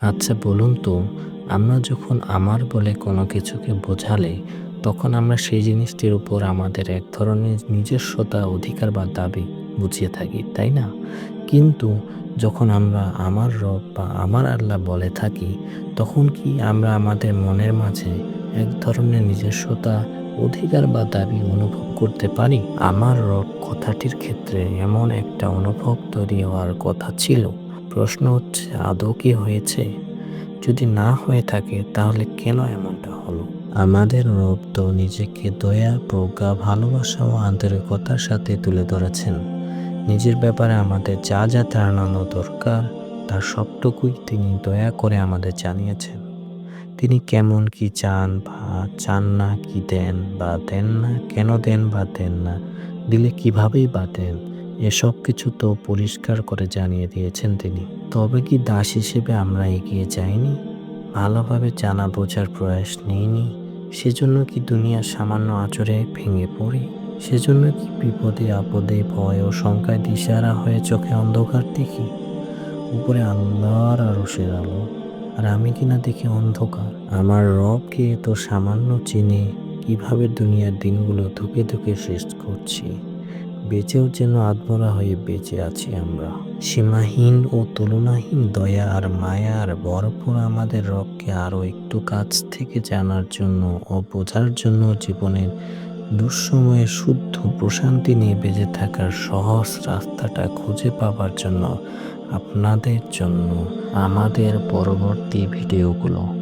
আচ্ছা বলুন তো, আমরা যখন আমার বলে কোনো কিছুকে বোঝালে, তখন আমরা সেই জিনিসটির উপর আমাদের এক ধরনের নিজস্বতা, অধিকার বা দাবি বুঝিয়ে থাকি, তাই না? কিন্তু যখন আমরা আমার রব বা আমার আল্লাহ বলে থাকি, তখন কি আমরা আমাদের মনের মাঝে এক ধরনের নিজস্বতা, অধিকার বা দাবি অনুভব করতে পারি? আমার রব কথাটির ক্ষেত্রে এমন একটা অনুভব তৈরি হওয়ার কথা ছিল। প্রশ্ন হচ্ছে আদৌ কি হয়েছে? যদি না হয়ে থাকে তাহলে কেন এমনটা হলো? আমাদের রব তো নিজেকে দয়া, প্রজ্ঞা, ভালোবাসা ও আন্তরিকতার সাথে তুলে ধরেছেন। নিজের ব্যাপারে আমাদের যা যা জানানো দরকার তার সবটুকুই তিনি দয়া করে আমাদের জানিয়েছেন। তিনি কেমন কি চান বা চান না কি দেন বা দেন না কেন দেন বা দেন না দিলে কিভাবেই বা দেন এসব কিছু তো পরিষ্কার করে জানিয়ে দিয়েছেন তিনি। তবে কি দাস হিসেবে আমরা এগিয়ে যাইনি? ভালোভাবে জানা বোঝার প্রয়াস নেইনি। সেজন্য কি দুনিয়ার সামান্য আচরে ভেঙে পড়ি? সেজন্য কি বিপদে, আপদে, ভয় ও শঙ্কায় দিশারা হয়ে চোখে অন্ধকার দেখি? উপরে আল্লাহর আরশের আলো। আর আমি কিনা দেখি অন্ধকার। আমার রবকে তো সামান্য চিনে কীভাবে দুনিয়ার দিনগুলো ধুকে ধুকে শেষ করছি? বেঁচেও যেন আত্মরা হয়ে বেঁচে আছি আমরা। সীমাহীন ও তুলনাহীন দয়া আর মায়া আর আমাদের রবকে আরও একটু কাছ থেকে জানার জন্য ও বোঝার জন্য জীবনের দুঃসময়ে শুদ্ধ প্রশান্তি নিয়ে বেঁচে থাকার সহজ রাস্তাটা খুঁজে পাবার জন্য আপনাদের জন্য আমাদের পরবর্তী ভিডিওগুলো।